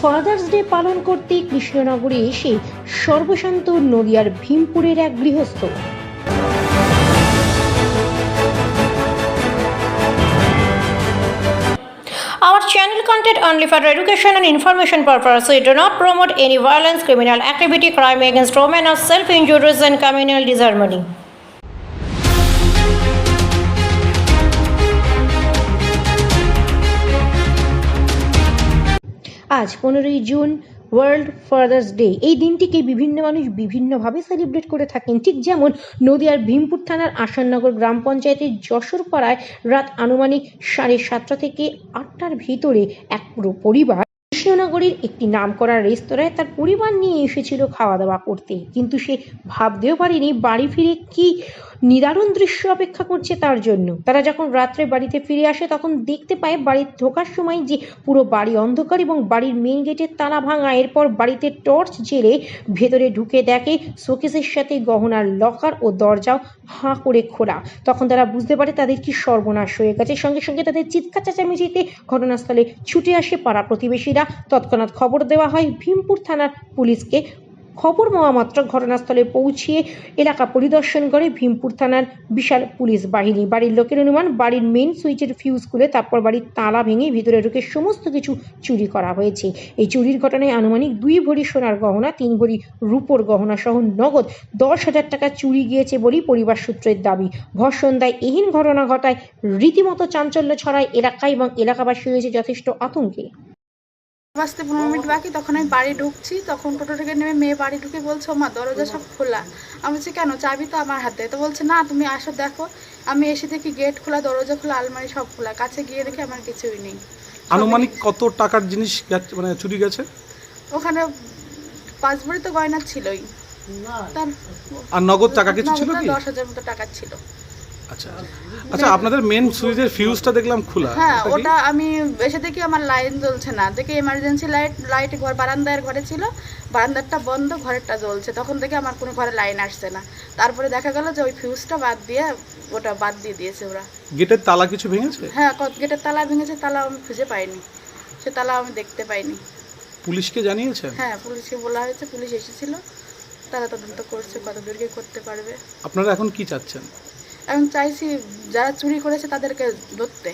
Father's day পালন করতে কৃষ্ণনগরে এসে সর্বশান্ত নদিয়ার ভীমপুরের এক গৃহস্থ। Channel content education and information purpose it promote any violence criminal activity crime against women or self injuries and communal disharmony আজ পনেরোই জুন, ওয়ার্ল্ড ফাদার্স ডে। এই দিনটিকে বিভিন্ন মানুষ বিভিন্নভাবে সেলিব্রেট করে থাকেন। ঠিক যেমন নদিয়ার ভীমপুর থানার আসাননগর গ্রাম পঞ্চায়েতের যশোর পাড়ায় রাত আনুমানিক সাড়ে সাতটা থেকে আটটার ভিতরে এক পুরো পরিবার কৃষ্ণনগরের একটি নামকরা রেস্তোরাঁয় তার পরিবার নিয়ে এসেছিল খাওয়া দাওয়া করতে। কিন্তু সে ভাবতেও পারেনি বাড়ি ফিরে কি নিদারুণ দৃশ্য অপেক্ষা করছে তার জন্য। তারা যখন রাত্রে বাড়িতে ফিরে আসে, তখন দেখতে পায় বাড়ির ঢোকার সময় যে পুরো বাড়ি অন্ধকার এবং বাড়ির মেন গেটের তালা ভাঙা। এরপর বাড়িতে টর্চ জেলে ভেতরে ঢুকে দেখে শোকেসের সাথে গহনার লকার ও দরজাও হাঁ করে খোলা। তখন তারা বুঝতে পারে তাদের কি সর্বনাশ হয়ে গেছে। সঙ্গে সঙ্গে তাদের চিৎকার চেঁচামেচিতে ঘটনাস্থলে ছুটে আসে পাড়া প্রতিবেশীরা। তৎক্ষণাৎ খবর দেওয়া হয়, ভীমপুর থানার পুলিশকে খবর পাওয়া মাত্র ঘটনাস্থলে পৌঁছিয়ে এলাকা পরিদর্শন করে ভীমপুর থানার বিশাল পুলিশ বাহিনী। বাড়ির লোকের অনুমান, বাড়ির মেন সুইচের ফিউজ খুলে তারপর বাড়ির তালা ভেঙে ভিতরে ঢুকে সমস্ত কিছু চুরি করা হয়েছে। এই চুরির ঘটনায় আনুমানিক দুই ভরি সোনার গহনা, তিন ভরি রূপোর গহনা সহ নগদ দশ হাজার টাকা চুরি গিয়েছে বলেই পরিবার সূত্রের দাবি। ভর সন্ধ্যায় এহেন ঘটনা ঘটায়, রীতিমতো চাঞ্চল্য ছড়ায় এলাকায় এবং এলাকাবাসী হয়েছে যথেষ্ট আতঙ্কে। বাজতে পনেরো মিনিট বাকি তখন আমি বাড়ি ঢুকছি তখন টোটো থেকে নেমে মেয়ে বাড়ি ঢুকে বলছে মা দরজা সব খোলা। আমি বলছি কেন? চাবি তো আমার হাতে। তো বলছে না তুমি আসো দেখো। আমি এসে দেখি গেট খোলা দরজা খোলা আলমারি সব খোলা। কাছে গিয়ে দেখি আমার কিছুই নেই। আনুমানিক কত টাকার জিনিস গেছে- মানে চুরি গেছে? ওখানে পাঁচ ভরি তো গয়না ছিলই। তার আর নগদ টাকা কিছু ছিল কি? দশ হাজার মতো টাকা ছিল। আচ্ছা আচ্ছা। আপনাদের মেন সুইচের ফিউজটা দেখলাম খোলা হ্যাঁ ওটা আমি এসে দেখি আমার লাইন জ্বলছে না। দেখি এমার্জেন্সি লাইট লাইট ঘর বারান্দার ঘরে ছিল বারান্দারটা বন্ধ ঘরেরটা জ্বলছে। তখন থেকে আমার কোনো ঘরে লাইন আসছে না। তারপরে দেখা গেল যে ওই ফিউজটা বাদ দিয়ে ওটা বাদ দিয়ে দিয়েছে ওরা। গেটের তালা কিছু ভেঙেছে? হ্যাঁ গেটের তালা ভেঙেছে তালা আমি খুঁজে পাইনি। সে তালা আমি দেখতে পাইনি। পুলিশকে জানিয়েছেন? হ্যাঁ পুলিশকে বলা হয়েছে পুলিশ এসেছিল। তারা তদন্ত করছে কত দূর করতে পারবে। আপনারা এখন কি চাচ্ছেন? এখন চাইছি যারা চুরি করেছে তাদেরকে ধরতে।